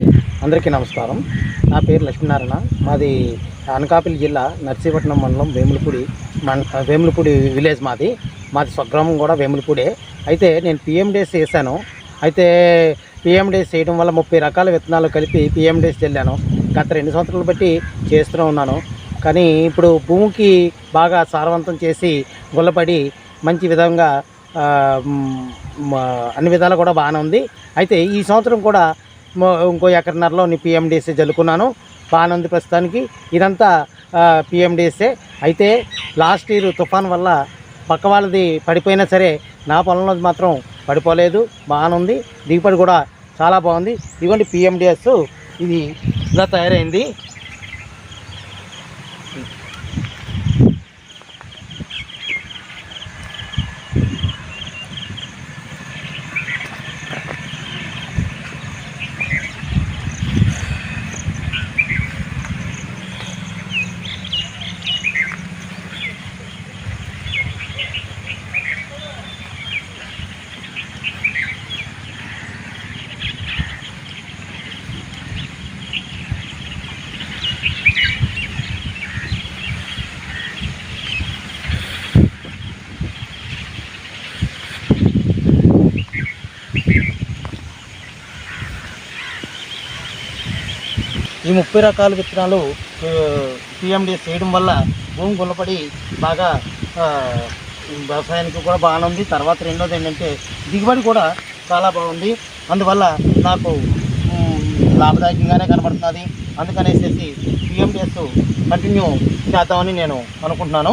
అందరికీ నమస్కారం. నా పేరు లక్ష్మీనారాయణ. మాది అనకాపల్లి జిల్లా నర్సీపట్నం మండలం వేములపూడి మన్ వేములపూడి విలేజ్ మాది. మాది స్వగ్రామం కూడా వేములపూడే. అయితే నేను పిఎండేస్ వేసాను అయితే పిఎండేస్ చేయడం వల్ల ముప్పై రకాల విత్తనాలు కలిపి పిఎండేస్ వెళ్ళాను గత రెండు సంవత్సరాలు బట్టి చేస్తూనే ఉన్నాను. కానీ ఇప్పుడు భూమికి బాగా సారవంతం చేసి గుల్లపడి మంచి విధంగా అన్ని విధాలు కూడా బాగానే ఉంది. అయితే ఈ సంవత్సరం కూడా ఇంకో ఎకరన్నరలో నీ పిఎండిఎస్ఏ జల్లుకున్నాను. బాగానే ఉంది ప్రస్తుతానికి. ఇదంతా పిఎండిఎస్ఏ. అయితే లాస్ట్ ఇయర్ తుఫాన్ వల్ల పక్క వాళ్ళది పడిపోయినా సరే నా పొలంలో మాత్రం పడిపోలేదు. బాగానే ఉంది దిగుబడి కూడా చాలా బాగుంది. ఇదిగోండి పిఎండిఎస్ ఇది ఇలా తయారైంది. ఈ ముప్పై రకాల విత్తనాలు పిఎండిఎస్ చేయడం వల్ల భూమి గుల్లపడి బాగా వ్యవసాయానికి కూడా బాగానే ఉంది. తర్వాత రెండోది ఏంటంటే దిగుబడి కూడా చాలా బాగుంది. అందువల్ల నాకు లాభదాయకంగానే కనబడుతున్నది. అందుకనేసేసి పిఎండిఎస్ కంటిన్యూ చేద్దామని నేను అనుకుంటున్నాను.